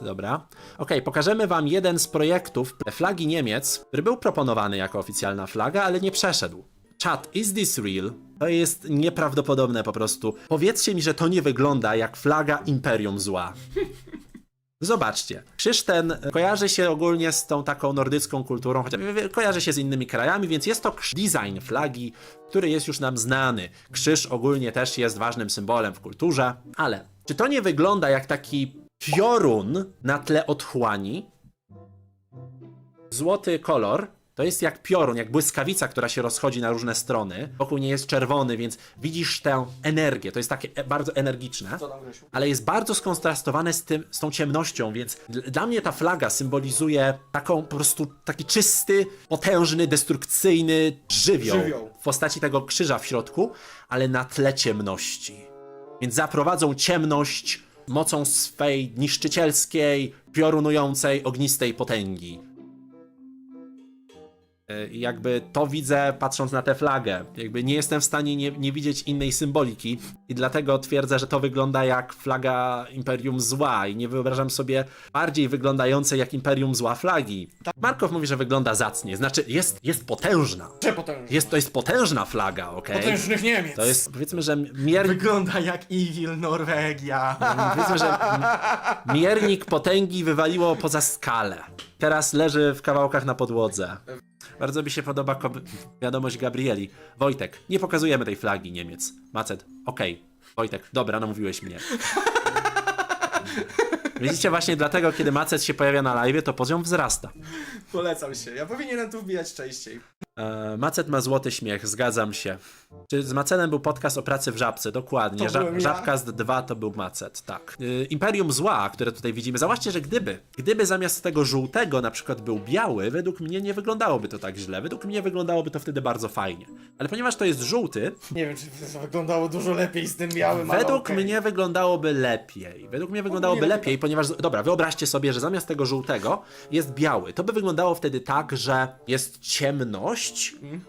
Dobra. Okej, pokażemy wam jeden z projektów flagi Niemiec, który był proponowany jako oficjalna flaga, ale nie przeszedł. Chat, is this real? To jest nieprawdopodobne po prostu. Powiedzcie mi, że to nie wygląda jak flaga Imperium Zła. Zobaczcie, krzyż ten kojarzy się ogólnie z tą taką nordycką kulturą, chociaż kojarzy się z innymi krajami, więc jest to design flagi, który jest już nam znany. Krzyż ogólnie też jest ważnym symbolem w kulturze, ale czy to nie wygląda jak taki piorun na tle otchłani? Złoty kolor to jest jak piorun, jak błyskawica, która się rozchodzi na różne strony. Wokół nie jest czerwony, więc widzisz tę energię. To jest takie e- bardzo energiczne Co tam, Grzesiu? ale jest bardzo skontrastowane z, tym, z tą ciemnością, więc dla mnie ta flaga symbolizuje taką po prostu taki czysty, potężny, destrukcyjny żywioł, Żywioł. w postaci tego krzyża w środku, ale na tle ciemności. Więc zaprowadzą ciemność mocą swej niszczycielskiej, piorunującej, ognistej potęgi. E, i jakby to widzę patrząc na tę flagę. Jakby nie jestem w stanie nie, nie widzieć innej symboliki i dlatego twierdzę, że to wygląda jak flaga Imperium Zła i nie wyobrażam sobie bardziej wyglądającej jak Imperium Zła flagi. Markow mówi, że wygląda zacnie, znaczy jest, jest potężna. Przepotężny. Jest, to jest potężna flaga, okej? Potężnych Niemiec. To jest, powiedzmy, że mier... Wygląda jak Evil Norwegia. powiedzmy, że miernik potęgi wywaliło poza skalę. Teraz leży w kawałkach na podłodze. Bardzo mi się podoba kob- wiadomość Gabrieli. Wojtek, nie pokazujemy tej flagi Niemiec. Macet, okej. Wojtek, dobra, namówiłeś mnie. Widzicie, właśnie dlatego, kiedy Macet się pojawia na live, to poziom wzrasta. Polecam się. Ja powinienem tu wbijać częściej. E, Macet ma złoty śmiech, zgadzam się. Czy z Macetem był podcast o pracy w Żabce? Dokładnie. To Ża- byłem ja. Żabcast 2 to był Macet, tak. E, Imperium Zła, które tutaj widzimy. Zauważcie, że gdyby, gdyby zamiast tego żółtego na przykład był biały, według mnie nie wyglądałoby to tak źle. Według mnie wyglądałoby to wtedy bardzo fajnie. Ale ponieważ to jest żółty, Nie wiem, czy to wyglądało dużo lepiej z tym białym, ale według okej. mnie wyglądałoby lepiej. Według mnie wyglądałoby lepiej, ponieważ, dobra, wyobraźcie sobie, że zamiast tego żółtego jest biały. To by wyglądało wtedy tak, że jest ciemność,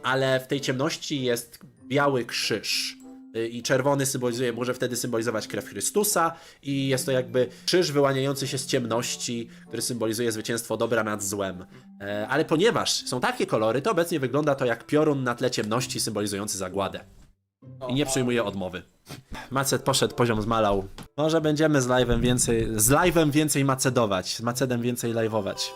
ale w tej ciemności jest biały krzyż. Y, I czerwony symbolizuje, może wtedy symbolizować krew Chrystusa, i jest to jakby krzyż wyłaniający się z ciemności, który symbolizuje zwycięstwo dobra nad złem. E, ale ponieważ są takie kolory, to obecnie wygląda to jak piorun na tle ciemności symbolizujący zagładę. I nie przyjmuje odmowy. Macet poszedł, poziom zmalał. Może będziemy z live'em więcej, z live'em więcej macedować, z macedem więcej live'ować.